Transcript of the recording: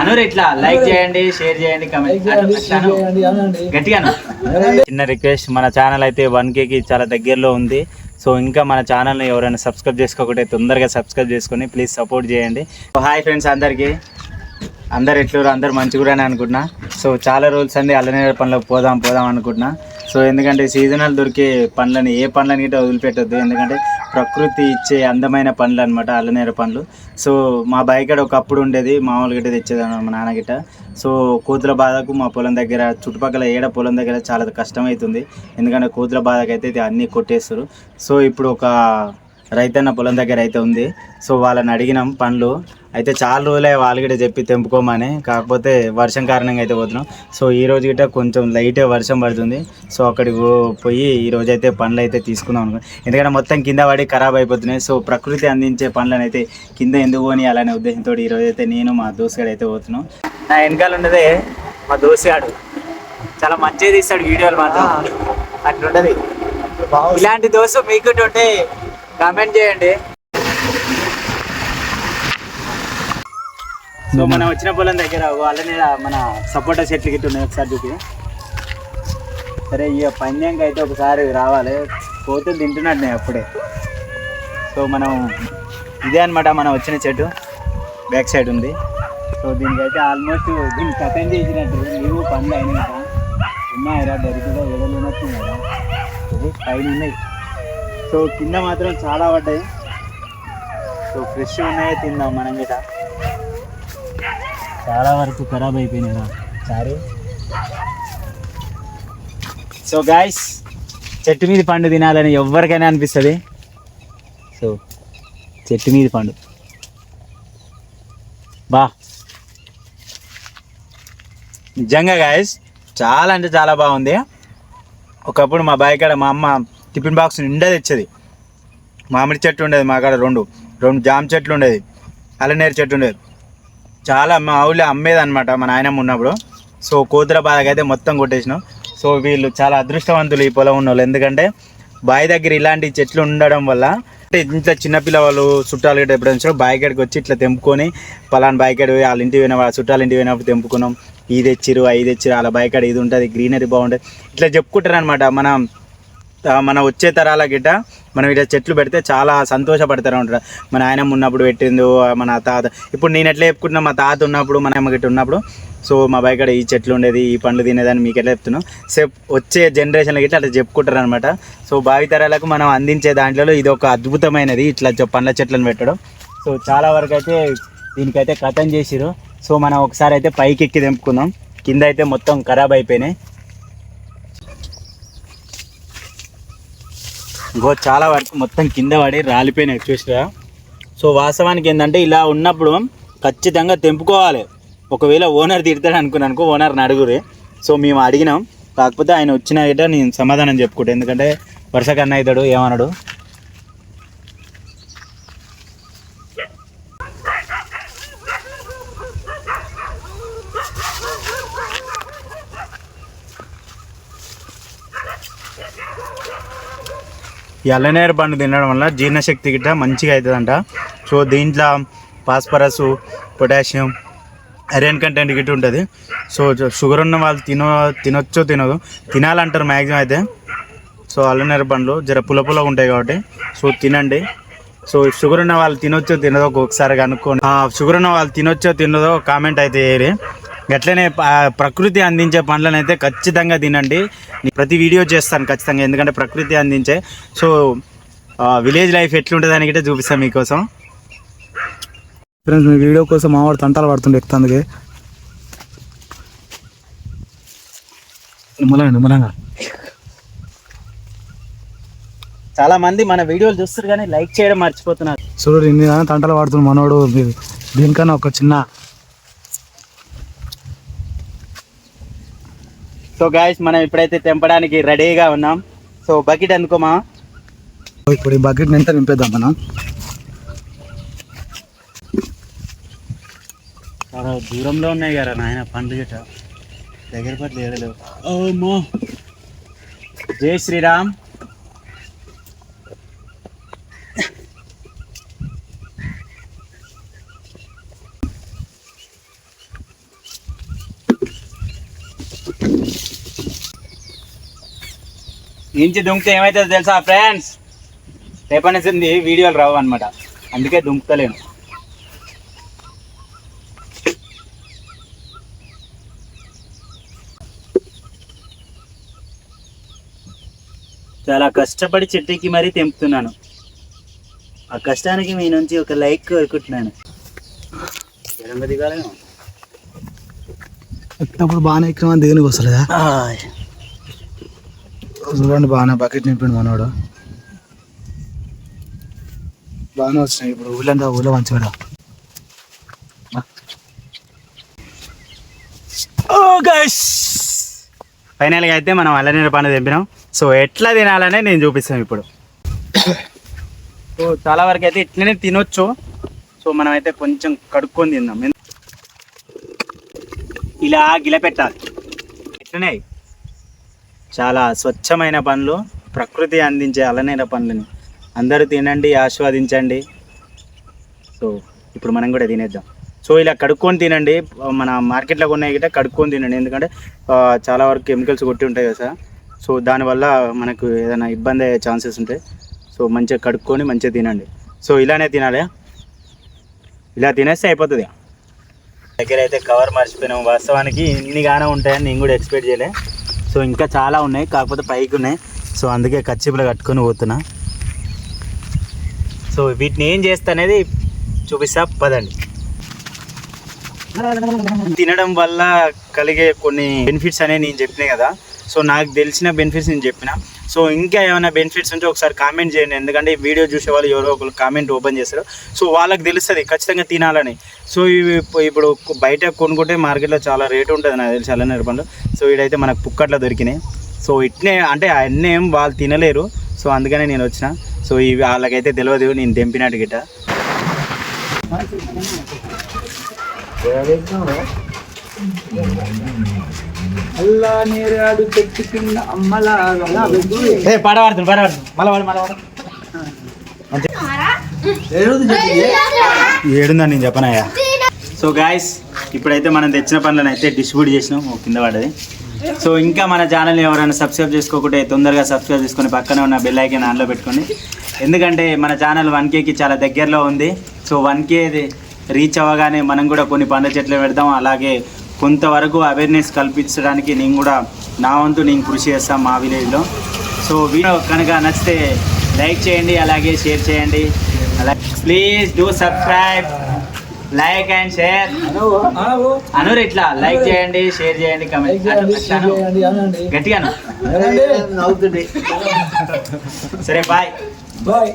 అనూరు ఇట్లా లైక్ చేయండి షేర్ చేయండి కమెంట్. గట్టిగా. చిన్న రిక్వెస్ట్ మన ఛానల్ అయితే వన్ కేకి చాలా దగ్గరలో ఉంది. సో ఇంకా మన ఛానల్ని ఎవరైనా సబ్స్క్రైబ్ చేసుకోకుంటే తొందరగా సబ్స్క్రైబ్ చేసుకొని ప్లీజ్ సపోర్ట్ చేయండి. హాయ్ ఫ్రెండ్స్ అందరికీ. అందరు ఎట్లు అందరు మంచిగా అనుకుంటున్నా. సో చాలా రోజులు అండి అల్లనేర పనులకు పోదాం పోదాం అనుకుంటున్నా. సో ఎందుకంటే సీజనల్ దొరికే పండ్లని ఏ పండ్లని గిట్ట వదిలిపెట్టద్దు. ఎందుకంటే ప్రకృతి ఇచ్చే అందమైన పండ్లు అనమాట అల్లనేర పండ్లు. సో మా బైక్ ఒకప్పుడు ఉండేది మామూలు గిట్ట తెచ్చేదాన్ని మా నాన్న గిట్ట. సో కోతుల బాధకు మా పొలం దగ్గర చుట్టుపక్కల ఏడ పొలం దగ్గర చాలా కష్టమవుతుంది ఎందుకంటే కోతుల బాధకు అయితే ఇది అన్నీ కొట్టేస్తారు. సో ఇప్పుడు ఒక రైతన్న పొలం దగ్గర అయితే ఉంది. సో వాళ్ళని అడిగినాం పండ్లు. అయితే చాలా రోజులే వాళ్ళు కూడా చెప్పి తెంపుకోమని కాకపోతే వర్షం కారణంగా అయితే పోతున్నాం. సో ఈ రోజు గిట్ట కొంచెం లైట్ వర్షం పడుతుంది. సో అక్కడికి పోయి ఈ రోజు అయితే పండ్లు అయితే తీసుకుందాం అనుకో ఎందుకంటే మొత్తం కింద పడి ఖరాబ్ అయిపోతున్నాయి. సో ప్రకృతి అందించే పండ్లను అయితే కింద ఎందుకు పోని అలానే ఉద్దేశంతో ఈ రోజు అయితే నేను మా దోస్తుగాడు అయితే పోతున్నాం. నా వెనకాల ఉన్నదే మా దోస్తుగాడు చాలా మంచిగా తీస్తాడు వీడియోలు మాత్రం. అట్లుంటది ఇలాంటి దోస్తు మీకు ఉంటే కామెంట్ చేయండి. సో మనం వచ్చిన పొలం దగ్గర వాళ్ళని మన సపోటా చెట్లు గిట్ల ఉన్నాయి ఒకసారి చూపి. సరే ఇక పందెంకి అయితే ఒకసారి రావాలి. కోతులు తింటున్నట్టు అప్పుడే. సో మనం ఇదే అనమాట మనం వచ్చిన చెట్టు. బ్యాక్ సైడ్ ఉంది. సో దీనికైతే ఆల్మోస్ట్ దీన్ని కథం చేసినట్టు. నీవు పండ్లు అయినాయి కదా ఉన్నాయిరా దొరికిదో ఎదలున్నట్టు కదా పైన ఉన్నాయి. సో కింద మాత్రం చాలా పడ్డాయి. సో ఫ్రెష్ ఉన్నాయే తిందాం మనం గిట చాలా వరకు ఖరాబ్ అయిపోయినాయి సారీ. సో గాయస్ చెట్టు మీద పండు తినాలని ఎవరికైనా అనిపిస్తుంది. సో చెట్టు మీద పండు. బా. నిజంగా గాయస్ చాలా అంటే చాలా బాగుంది. ఒకప్పుడు మా బాయ్ కాడ మా అమ్మ టిఫిన్ బాక్స్ నిండా తెచ్చేది. మామిడి చెట్టు ఉండేది మా కాడ రెండు. రెండు జామ చెట్లు ఉండేది. అలనేరు చెట్టు ఉండేది. చాలా మా ఊళ్ళో అమ్మేది అనమాట మా నాయనమ్మ ఉన్నప్పుడు. సో కోతుల బాధగా అయితే మొత్తం కొట్టేసినాం. సో వీళ్ళు చాలా అదృష్టవంతులు ఈ పొలం ఉన్న వాళ్ళు ఎందుకంటే బావి దగ్గర ఇలాంటి చెట్లు ఉండడం వల్ల అంటే ఇంట్లో చిన్నపిల్ల వాళ్ళు చుట్టాలు గట్ట ఎప్పుడు వచ్చినా బాయికాడికి వచ్చి ఇట్లా తెంపుకొని పలానా బావి వాళ్ళ ఇంటి పోయిన వాళ్ళ చుట్టాల ఇంటికి పోయినప్పుడు తెంపుకున్నాం. ఇది తెచ్చిరు అవి తెచ్చిరు వాళ్ళ బాయికాడ ఇది ఉంటుంది గ్రీనరీ బాగుంటుంది. ఇట్లా చెప్పుకుంటారు అనమాట మనం మన వచ్చే తరాల గిట్ట మనం ఇట్లా చెట్లు పెడితే చాలా సంతోషపడతారు ఉంటారు మన ఆయనమ్మ ఉన్నప్పుడు పెట్టిందో మన తాత ఇప్పుడు నేను ఎట్లా చెప్పుకుంటున్నా మా తాత ఉన్నప్పుడు మన అమ్మ గిట్ట ఉన్నప్పుడు సో మా బయట ఈ చెట్లు ఉండేది ఈ పండ్లు తినేదని మీకు ఎట్లా చెప్తున్నాం? సో వచ్చే జనరేషన్లకి ఇట్లా అట్లా చెప్పుకుంటారు అనమాట సో భావితరాలకు మనం అందించే దాంట్లో ఇది ఒక అద్భుతమైనది ఇట్లా పండ్ల చెట్లను పెట్టడం. సో చాలా వరకు అయితే దీనికైతే కథం చేసిరు సో మనం ఒకసారి అయితే పైకి ఎక్కి తెంపుకుందాం. కింద అయితే మొత్తం ఖరాబ్ అయిపోయినాయి. ఇంకో చాలా వరకు మొత్తం కింద పడి రాలిపోయినాయి చూసిరా? సో వాస్తవానికి ఏంటంటే ఇలా ఉన్నప్పుడు ఖచ్చితంగా తెంపుకోవాలి. ఒకవేళ ఓనర్ తిడతాడు అనుకున్నాను అనుకో ఓనర్ని అడుగురే సో మేము అడిగినాం. కాకపోతే ఆయన వచ్చిన గిట్ట నేను సమాధానం చెప్పుకుంటా. ఎందుకంటే వరుసకన్నా అవుతాడు ఏమన్నాడు ఈ అల్లనేరు పండు తినడం వల్ల జీర్ణశక్తి గిట్ట మంచిగా అవుతుందంట సో దీంట్లో ఫాస్ఫరస్ పొటాషియం ఐరన్ కంటెంట్ గిట్ట ఉంటుంది. సో షుగర్ ఉన్న వాళ్ళు తినో తినొచ్చో తినదు. తినాలంటారు మ్యాక్సిమం అయితే. సో అల్లనేరు పండ్లు జర పుల్ల ఉంటాయి కాబట్టి సో తినండి. సో షుగర్ ఉన్న వాళ్ళు తినొచ్చో తినదో ఒకసారి కనుక్కోండి. షుగర్ ఉన్న వాళ్ళు తినొచ్చో తినదో కామెంట్ అయితే వేయరి ఎట్లనే ప- ప్రకృతి అందించే పండ్లను అయితే ఖచ్చితంగా తినండి. నేను ప్రతి వీడియో చేస్తాను ఖచ్చితంగా ఎందుకంటే ప్రకృతి అందించే. సో విలేజ్ లైఫ్ ఎట్లుంటుంది అని గిట్ట చూపిస్తాను మీకోసం. ఫ్రెండ్స్ మీ వీడియో కోసం మావాడు తంటాలు పడుతుండే ఎక్కుతందుకే. నిమ్మలంగా చాలా మంది మన వీడియోలు చూస్తారు కానీ లైక్ చేయడం మర్చిపోతున్నారు. చూడు ఇన్ని తంటలు పడుతుంది మనోడు. దీనికన్నా ఒక చిన్న సో గాయస్ మనం ఇప్పుడైతే తెంపడానికి రెడీగా ఉన్నాం. సో బకెట్ అనుకోమా ఇప్పుడు ఈ బకెట్ ఎంత నింపేద్దాం మనం? చాలా దూరంలో ఉన్నాయి కదా నాయన పండ్లు గిట్ట. దగ్గర పట్ల ఏడలేవు జై శ్రీరామ్. ఇంచి దుంకితే ఏమవుతుందో తెలుసా ఫ్రెండ్స్ రేపనేసింది వీడియోలు రావు అనమాట అందుకే దుంకుతలేను. చాలా కష్టపడి చెట్టుకి మరీ తెంపుతున్నాను. ఆ కష్టానికి మీ నుంచి ఒక లైక్ కోరుకుంటున్నాను. దిగాలేమో. ఎక్కినప్పుడు బాగానే ఎక్కిన దిగనికి వస్తలేదా? చూడండి బాగానే బకెట్ నింపిండు మనోడు. బాగానే వచ్చినాయి ఇప్పుడు. ఊళ్ళంతా ఊళ్ళో మంచిగా ఫైనల్గా అయితే మనం అల్లనీర పండు తెంపినాం. సో ఎట్లా తినాలనే నేను చూపిస్తాను ఇప్పుడు. సో చాలా వరకు అయితే ఇట్లనే తినొచ్చు. సో మనం అయితే కొంచెం కడుక్కొని తిందాం. ఇలా గిల పెట్టాలి ఇట్లనే చాలా స్వచ్ఛమైన పండ్లు ప్రకృతి అందించే అలనైన పండ్లని అందరూ తినండి ఆస్వాదించండి. సో ఇప్పుడు మనం కూడా తినేద్దాం. సో ఇలా కడుక్కొని తినండి. మన మార్కెట్లో కొన్నాయి గిట్ట కడుక్కొని తినండి. ఎందుకంటే చాలా వరకు కెమికల్స్ కొట్టి ఉంటాయి కదా సార్. సో దానివల్ల మనకు ఏదైనా ఇబ్బంది అయ్యే ఛాన్సెస్ ఉంటాయి. సో మంచిగా కడుక్కొని మంచిగా తినండి. సో ఇలానే తినాలి. ఇలా తినేస్తే అయిపోతుంది. దగ్గర అయితే కవర్ మర్చిపోయినాం. వాస్తవానికి ఇన్ని గానే ఉంటాయని నేను కూడా ఎక్స్పెక్ట్ చేయలే. సో ఇంకా చాలా ఉన్నాయి కాకపోతే పైకి ఉన్నాయి. సో అందుకే కచ్చిపులు కట్టుకొని పోతున్నా. సో వీటిని ఏం చేస్తా అనేది చూపిస్తా పదండి. తినడం వల్ల కలిగే కొన్ని బెనిఫిట్స్ అనేవి నేను చెప్పినాయి కదా. సో నాకు తెలిసిన బెనిఫిట్స్ నేను చెప్పిన. సో ఇంకా ఏమైనా బెనిఫిట్స్ ఉంటే ఒకసారి కామెంట్ చేయండి. ఎందుకంటే ఈ వీడియో చూసే వాళ్ళు ఎవరో ఒకరు కామెంట్ ఓపెన్ చేస్తారు. సో వాళ్ళకి తెలుస్తుంది ఖచ్చితంగా తినాలని. సో ఇవి ఇప్పుడు బయట కొనుక్కుంటే మార్కెట్లో చాలా రేటు ఉంటుంది నాకు తెలిసి అల్ల పండ్లు. సో ఇడైతే మనకు పుక్కట్లో దొరికినాయి. సో ఇట్నే అంటే అన్నీ ఏం వాళ్ళు తినలేరు. సో అందుకనే నేను వచ్చిన. సో ఇవి వాళ్ళకైతే తెలియదు నేను తెంపినట్టు గిట్ట. అల్లా నేరాడు చెట్టు కింద అమ్మలాగా మళ్ళీ మళ్ళీ ఏడుందని నేను చెప్పనయ్యా. సో గాయస్ ఇప్పుడైతే మనం తెచ్చిన పనులను అయితే డిస్ట్రిబ్యూట్ చేసినాం. ఓ కింద పడ్డది. సో ఇంకా మన ఛానల్ని ఎవరైనా సబ్స్క్రైబ్ చేసుకోకుంటే తొందరగా సబ్స్క్రైబ్ చేసుకొని పక్కనే ఉన్న బెల్ ఐకాన్ ఆన్లో పెట్టుకోండి. ఎందుకంటే మన ఛానల్ వన్ కేకి చాలా దగ్గరలో ఉంది. సో వన్ కే రీచ్ అవ్వగానే మనం కూడా కొన్ని పండ్ల చెట్లు పెడదాం. అలాగే కొంతవరకు అవేర్నెస్ కల్పించడానికి నేను కూడా నా వంతు నేను కృషి చేస్తాను మా విలేజ్లో. సో వీడియో కనుక నచ్చితే లైక్ చేయండి అలాగే షేర్ చేయండి. అలాగే please do subscribe like and share అనురు ఇట్లా లైక్ చేయండి షేర్ చేయండి కమెంట్ గట్టిగా అను. సరే బాయ్ బాయ్